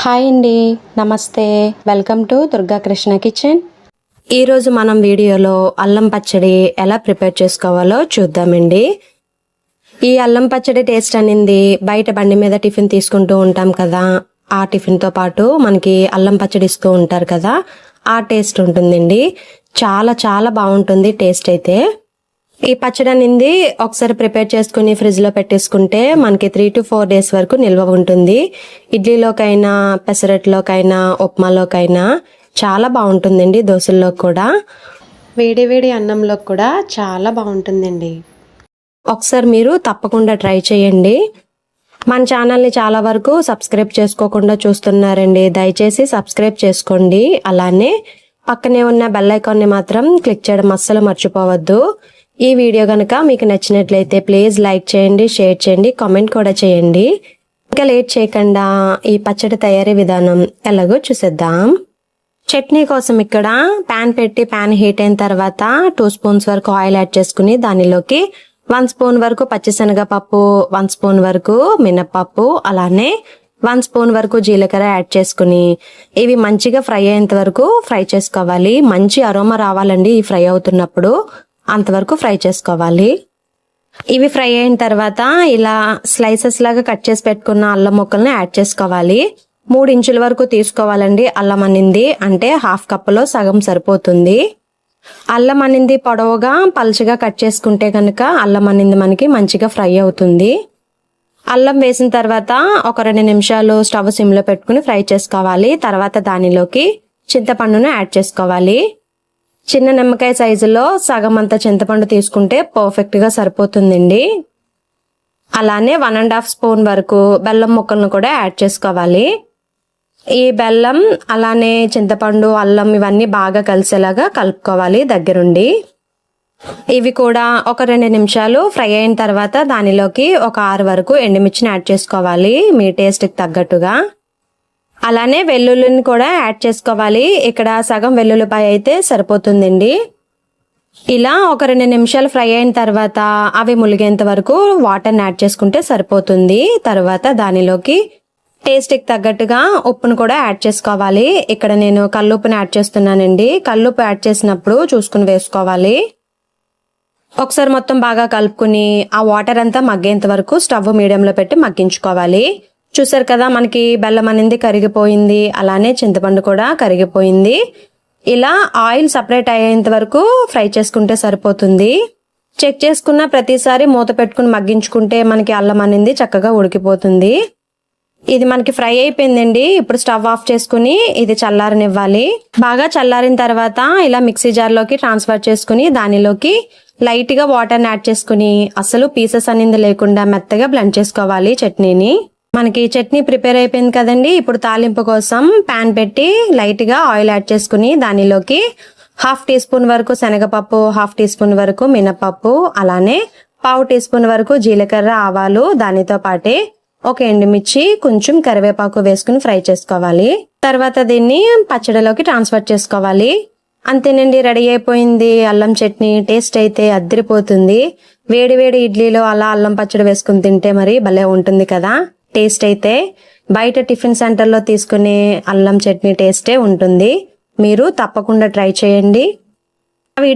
Hi అండి నమస్తే. Welcome to Durga Krishna kitchen. ఈరోజు మనం వీడియోలో అల్లం పచ్చడి ఎలా ప్రిపేర్ చేసుకోవాలో చూద్దామండి. ఈ అల్లం పచ్చడి టేస్ట్ అనేది బయట బండి మీద టిఫిన్ తీసుకుంటూ ఉంటాం కదా. ఆ టిఫిన్తో పాటు మనకి అల్లం పచ్చడి ఇస్తూ ఉంటారు కదా ఆ టేస్ట్ ఉంటుందండి. చాలా చాలా బాగుంటుంది టేస్ట్ అయితే. ఈ పచ్చడి అనేది ఒకసారి ప్రిపేర్ చేసుకుని ఫ్రిడ్జ్లో పెట్టేసుకుంటే మనకి త్రీ టు ఫోర్ డేస్ వరకు నిల్వ ఉంటుంది. ఇడ్లీలోకైనా పెసరట్లోకైనా ఉప్మాలోకైనా చాలా బాగుంటుందండి దోశల్లో కూడా. వేడి వేడి అన్నంలో కూడా చాలా బాగుంటుందండి. ఒకసారి మీరు తప్పకుండా ట్రై చేయండి. మన ఛానల్ని చాలా వరకు సబ్స్క్రైబ్ చేసుకోకుండా చూస్తున్నారండి. దయచేసి సబ్స్క్రైబ్ చేసుకోండి. అలానే పక్కనే ఉన్న బెల్ ఐకాన్ని మాత్రం క్లిక్ చేయడం అస్సలు మర్చిపోవద్దు. ఈ వీడియో కనుక మీకు నచ్చినట్లయితే ప్లీజ్ లైక్ చేయండి షేర్ చేయండి కామెంట్ కూడా చేయండి. ఇంకా లేట్ చేయకుండా ఈ పచ్చడి తయారీ విధానం ఎలాగో చూసేద్దాం. చట్నీ కోసం ఇక్కడ పాన్ పెట్టి పాన్ హీట్ అయిన తర్వాత టూ స్పూన్స్ వరకు ఆయిల్ యాడ్ చేసుకుని దానిలోకి వన్ స్పూన్ వరకు పచ్చిశనగపప్పు వన్ స్పూన్ వరకు మినప్పప్పు అలానే వన్ స్పూన్ వరకు జీలకర్ర యాడ్ చేసుకుని ఇవి మంచిగా ఫ్రై అయ్యేంత వరకు ఫ్రై చేసుకోవాలి. మంచి అరోమా రావాలండి ఈ ఫ్రై అవుతున్నప్పుడు. అంతవరకు ఫ్రై చేసుకోవాలి. ఇవి ఫ్రై అయిన తర్వాత ఇలా స్లైసెస్ లాగా కట్ చేసి పెట్టుకున్న అల్లం ముక్కల్ని యాడ్ చేసుకోవాలి. మూడు ఇంచుల వరకు తీసుకోవాలండి అల్లం అనింది అంటే హాఫ్ కప్పులో సగం సరిపోతుంది. అల్లం అనింది పొడవుగా పలుచగా కట్ చేసుకుంటే కనుక అల్లం అనింది మనకి మంచిగా ఫ్రై అవుతుంది. అల్లం వేసిన తర్వాత ఒక రెండు నిమిషాలు స్టవ్ సిమ్లో పెట్టుకుని ఫ్రై చేసుకోవాలి. తర్వాత దానిలోకి చింతపండును యాడ్ చేసుకోవాలి. చిన్న నిమ్మకాయ సైజులో సగం అంత చింతపండు తీసుకుంటే పర్ఫెక్ట్గా సరిపోతుందండి. అలానే వన్ అండ్ హాఫ్ స్పూన్ వరకు బెల్లం ముక్కలను కూడా యాడ్ చేసుకోవాలి. ఈ బెల్లం అలానే చింతపండు అల్లం ఇవన్నీ బాగా కలిసేలాగా కలుపుకోవాలి దగ్గరుండి. ఇవి కూడా ఒక రెండు నిమిషాలు ఫ్రై అయిన తర్వాత దానిలోకి ఒక ఆరు వరకు ఎండుమిర్చిని యాడ్ చేసుకోవాలి. మీ టేస్ట్కి తగ్గట్టుగా. అలానే వెల్లుల్లిని కూడా యాడ్ చేసుకోవాలి. ఇక్కడ సగం వెల్లుల్లిపాయ అయితే సరిపోతుందండి. ఇలా ఒక రెండు నిమిషాలు ఫ్రై అయిన తర్వాత అవి ములిగేంత వరకు వాటర్ని యాడ్ చేసుకుంటే సరిపోతుంది. తర్వాత దానిలోకి టేస్ట్కి తగ్గట్టుగా ఉప్పును కూడా యాడ్ చేసుకోవాలి. ఇక్కడ నేను కల్లుప్పుని యాడ్ చేస్తున్నానండి. కల్లుప్పు యాడ్ చేసినప్పుడు చూసుకుని వేసుకోవాలి. ఒకసారి మొత్తం బాగా కలుపుకుని ఆ వాటర్ అంతా మగ్గేంత వరకు స్టవ్ మీడియంలో పెట్టి మగ్గించుకోవాలి. చూసారు కదా మనకి బెల్లం అనేది కరిగిపోయింది. అలానే చింతపండు కూడా కరిగిపోయింది. ఇలా ఆయిల్ సపరేట్ అయ్యేంత వరకు ఫ్రై చేసుకుంటే సరిపోతుంది. చెక్ చేసుకున్న ప్రతిసారి మూత పెట్టుకుని మగ్గించుకుంటే మనకి అల్లం అనేది చక్కగా ఉడికిపోతుంది. ఇది మనకి ఫ్రై అయిపోయిందండి. ఇప్పుడు స్టవ్ ఆఫ్ చేసుకుని ఇది చల్లారనివ్వాలి. బాగా చల్లారిన తర్వాత ఇలా మిక్సీ జార్లోకి ట్రాన్స్ఫర్ చేసుకుని దానిలోకి లైట్గా వాటర్ని యాడ్ చేసుకుని అసలు పీసెస్ అనేది లేకుండా మెత్తగా బ్లెండ్ చేసుకోవాలి చట్నీని. మనకి చట్నీ ప్రిపేర్ అయిపోయింది కదండి. ఇప్పుడు తాలింపు కోసం పాన్ పెట్టి లైట్గా ఆయిల్ యాడ్ చేసుకుని దానిలోకి హాఫ్ టీ స్పూన్ వరకు శనగపప్పు హాఫ్ టీ స్పూన్ వరకు మినపప్పు అలానే పావు టీ స్పూన్ వరకు జీలకర్ర ఆవాలు దానితో పాటే ఒక ఎండుమిర్చి కొంచెం కరివేపాకు వేసుకుని ఫ్రై చేసుకోవాలి. తర్వాత దీన్ని పచ్చడిలోకి ట్రాన్స్ఫర్ చేసుకోవాలి. అంతేనండి రెడీ అయిపోయింది. అల్లం చట్నీ టేస్ట్ అయితే అద్దరిపోతుంది. వేడి వేడి ఇడ్లీలో అలా అల్లం పచ్చడి వేసుకుని తింటే మరి భలే ఉంటుంది కదా. టేస్ట్ అయితే బయట టిఫిన్ సెంటర్లో తీసుకునే అల్లం చట్నీ టేస్టే ఉంటుంది. మీరు తప్పకుండా ట్రై చేయండి.